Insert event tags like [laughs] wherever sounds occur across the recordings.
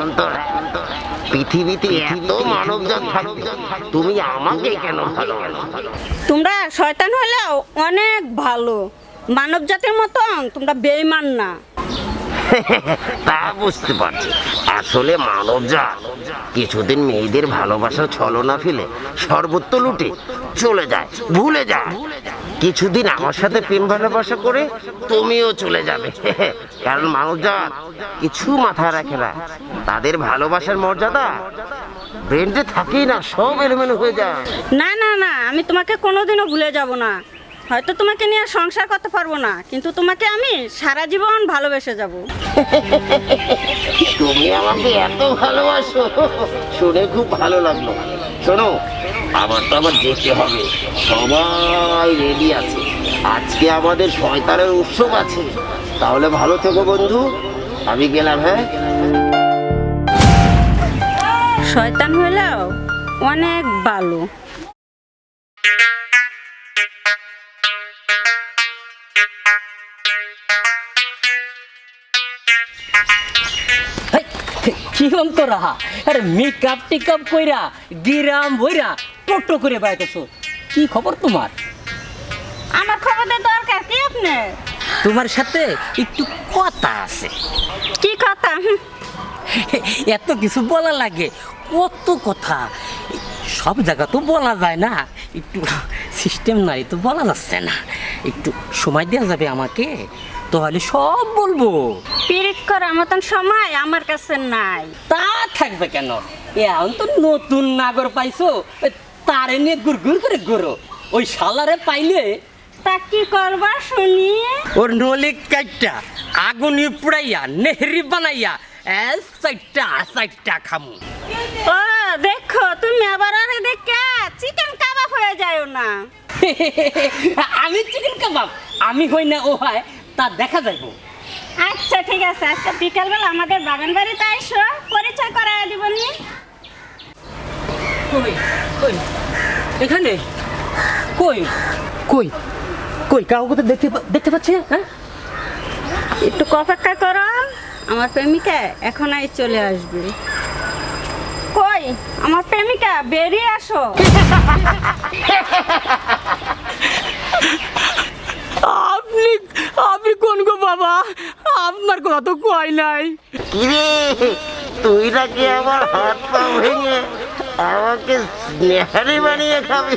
অন্তর পৃথিবীতে এত মানবজাত থাকবে তুমি আমাকে কেন ভালোবাসো? তোমরা শয়তান হলেও অনেক ভালো। মানব জাতির মতন তোমরা বেইমান না। তা বুঝতে পারছি। আসলে মানবজাত কিছুদিন মেয়েদের ভালোবাসার ছলনা ফেলে সর্বত্র লুটে চলে যায় ভুলে যায়। কিছুদিন আমার সাথে প্রেম ভালোবাসা করে তুমিও চলে যাবে। [laughs] কারণ মানবজাত কিছু মাথায় রাখে না। তাদের ভালোবাসার মর্যাদা ব্রেনটে থাকেই না সব এলোমেলো হয়ে যায়। না না না আমি তোমাকে কোনোদিনও ভুলে যাব না। হয়তো তোমাকে নিয়ে সংসার করতে পারব না কিন্তু তোমাকে আমি সারা জীবন ভালোবেসে যাব। তুমি আমাকে এত ভালোবাসো শুনে খুব ভালো লাগল। শোনো আবার তো আবার যেতে হবে। সবাই রেডি আছে। আজকে আমাদের শয়তানের উৎসব আছে। তাহলে ভালো থেকো বন্ধু। আমি গেলাম হ্যাঁ? শয়তান হলেও অনেক ভালো। কি অন্তরা আরে মেকআপ টেকআপ কইরা গিরাম বইরা টোটো করে বাইতেছো কি খবর তোমার? আমার খবরের দরকার কি আপনি তোমার সাথে একটু কথা আছে। কি কথা? এত কিছু বলা লাগে কত কথা। সব জায়গা তো বলা যায় না। একটু সিস্টেম নাই তো বলা যাচ্ছে না। একটু সময় দেওয়া যাবে আমাকে তাহলে সব বলব। পিরিত করার মতন সময় আমার কাছে নাই। তা থাকবে কেন? এখন তো নতুন নাগর পাইছো। তারে নিয়ে গুড় করে ঘুরো। ওই শালারে পাইলে তা কি করবা শুনি? ওর নলি কাইটা আগুনি পুড়াইয়া নেহরি বানাইয়া এস চাইটা চাইটা খামু। ও দেখো তুমি আবার আরে দেখে চিকেন কাবাব হয়ে যায় না। আমি চিকেন কাবাব আমি হই না ও হয় তা দেখা যাইব। আচ্ছা ঠিক আছে আজকে বিকালবেলা আমাদের বাগান বাড়িতে আইসো পরিচয় করায় দিব নি কই? কই? এখানে? কই? কই? কই? কাউকে তো দেখতে পা- দেখতে পাচ্ছি? না, হ্যাঁ? একটু অপেক্ষা করো। আমার প্রেমিকা এখন আই চলে আসবে। কই? আমার প্রেমিকা বেরিয়ে আসো। আপনি আপনি কোন গো বাবা? আপনার কথা তো কই নাই। তুই নাকি আমার হাত পা ভেঙে আমাকে নেহারি বানিয়ে খাবি।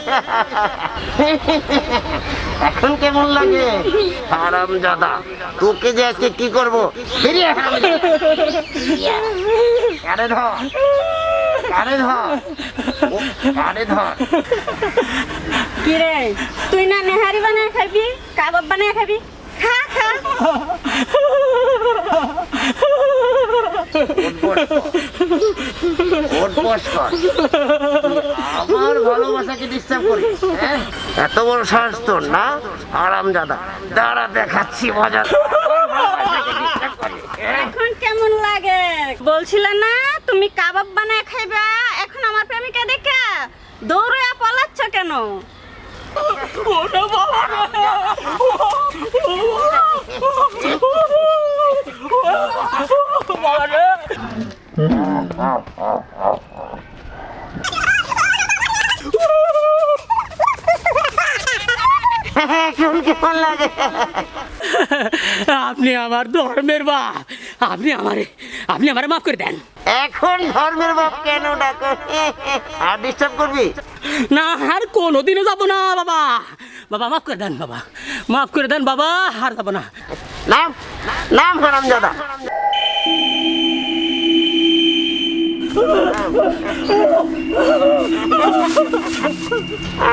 এখন কেমন লাগে? আরাম দাদা তোকে যে আজকে কি করব। কানে ধর। কানে ধর। কানে ধর। কি রে তুই না নেহারি বানিয়ে খাবি কাবাব বানিয়ে খাবি? খা খা। আমার ভালোবাসাকে ডিস্টার্ব করিস হ্যাঁ? এত বড় সাহস তোর না? আরাম দাদা দাঁড়া দেখাচ্ছি মজা। তোর ভালোবাসাকে disturb করিস, হ্যাঁ? এখন কেমন লাগে? বলছিলে না তুমি কাবাব বানায় খাইবা এখন আমার প্রেমিকা দেখে। দৌড়ে পলাচ্ছ কেন এখন কেমন লাগে আপনি আমার ধর্মের বাপ। আপনি আমারে আপনি আমারে মাফ করে দেন। এখন ধর্মের বাপ কেন ডাকো? আর ডিস্টার্ব করবি? না আর কোনোদিনও যাব না বাবা। বাবা মাফ করে দেন বাবা। মাফ করে দেন বাবা আর যাব না। নাম নাম হারাম দাদা อ้าว